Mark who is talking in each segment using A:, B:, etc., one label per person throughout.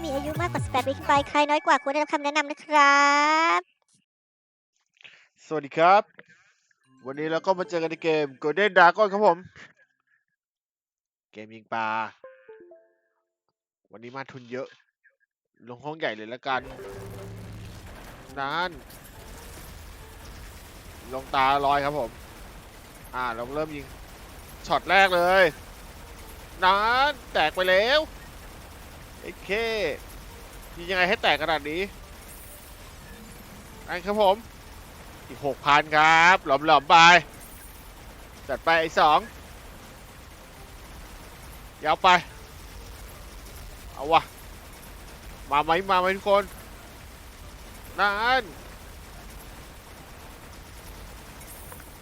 A: ไปใครน้อยกว่าควรได้รับคำแนะนำนะครับ
B: สวัสดีครับ วันนี้เราก็มาเจอกันในเกม Golden Dragon ครับผม เกมยิงปลา วันนี้มาทุนเยอะ ลงห้องใหญ่เลยละกันนานลงตาลอยครับผม อ่าเราเริ่มยิงช็อตแรกเลยนานแตกไปแล้ว โอเคยิงยังไงให้แตกขนาดนี้อันครับผม อีกหกพันครับหลอมหลอมๆไป จัดไปไอ้สองยาวไป เอาวะ มาไหมมาไหมทุกคน นั่น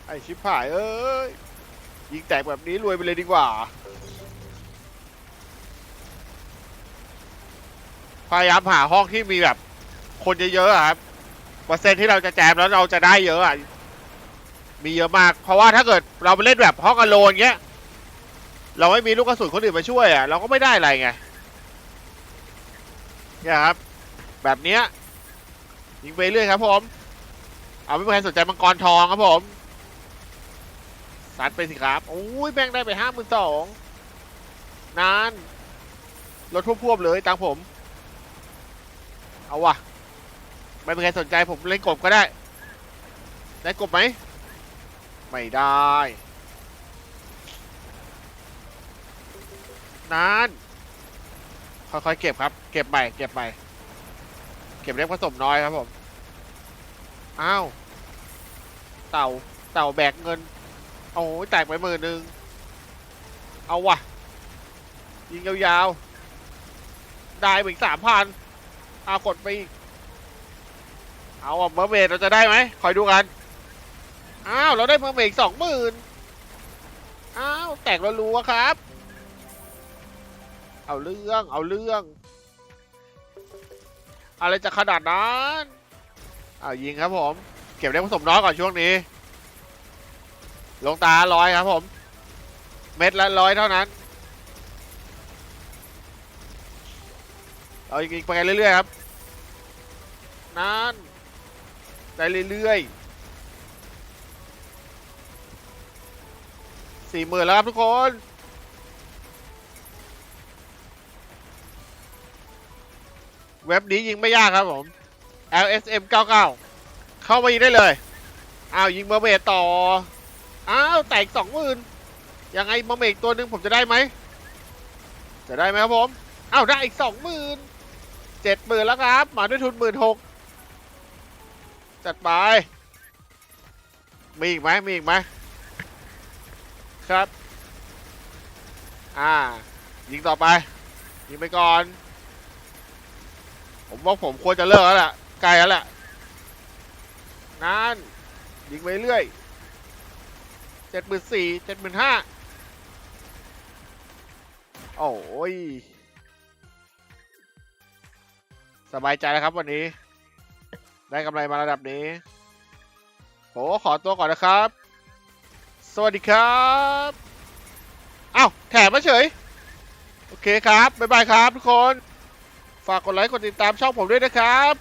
B: ไอชิบหายเอ้ย ยิงแตกแบบนี้รวยไปเลยดีกว่า พยายามหาห้องที่มีแบบ คนเยอะๆอะครับเปอร์เซ็นต์ที่เราจะแจมแล้วเราจะได้เยอะอะมีเยอะมาก เพราะว่าถ้าเกิดเราไปเล่นแบบห้องอโลนเงี้ย เราไม่มีลูกกระสุนคนอื่นมาช่วยอะเราก็ไม่ได้อะไรไงเนี่ยครับ แบบเนี้ยยิงไปเรื่อยครับ ผม เอาไม่มีใครสนใจมังกรทองครับผมซัดไปสิครับโอ้ยแม่งได้ไปห้าหมื่นสองนานรถพวบๆเลยตังผม เอาว่ะ ไม่มีใครสนใจผมเล่นกบก็ได้ ได้กบไหม ไม่ได้นานค่อยๆเก็บครับ เก็บใหม่เก็บใหม่เก็บเล็กผสมน้อยครับผม อ้าว เต่า เต่าแบกเงิน โอ้ยแตกไปหมื่นหนึ่ง เอาว่ะยิงยาวๆ ได้ไปอีกสามพัน เอากดไปอีกเอาอะเมอร์เมดเราจะได้ไหมคอยดูกัน อ้าว เราได้เมอร์เมดสองหมื่นอ้าว แตกเรารู้อะครับ เอาเรื่อง เอาเรื่อง อะไรจะขนาดนั้นเอายิงครับผม เก็บได้ผสมน้อยก่อนช่วงนี้ ลงตาร้อยครับผม เม็ดละร้อยเท่านั้น เอายิงไปเรื่อยๆครับ นั่นได้เรื่อยๆสี่หมื่นแล้วครับทุกคนเว็บนี้ยิงไม่ยากครับผม LSM 99 เข้ามายิงได้เลย อ้าวยิงเมอร์เมดต่อ อ้าวแตกสองหมื่นยังไงเมอร์เมดอีกตัวหนึ่งผมจะได้ไหม จะได้ไหมครับผม อ้าวได้อีกสองหมื่นเจ็ดหมื่นแล้วครับ มาด้วยทุนหมื่นหก จัดไป มีอีกไหมมีอีกไหมครับ อ่า ยิงต่อไป ยิงไปก่อน ผมว่าผมควรจะเลิกแล้วแหละใกลแล้วแหละนั่น ยิงไปเรื่อยเจ็ดหมื่นสี่เจ็ดหมื่นห้าโอ้ย สบายใจแล้วครับวันนี้ ได้กำไรมาระดับนี้โหขอตัวก่อนนะครับ สวัสดีครับอ้าวแถมมาเฉย โอเคครับ บ๊ายบายครับทุกคน ฝากกดไลค์ กดติดตามช่องผมด้วยนะครับ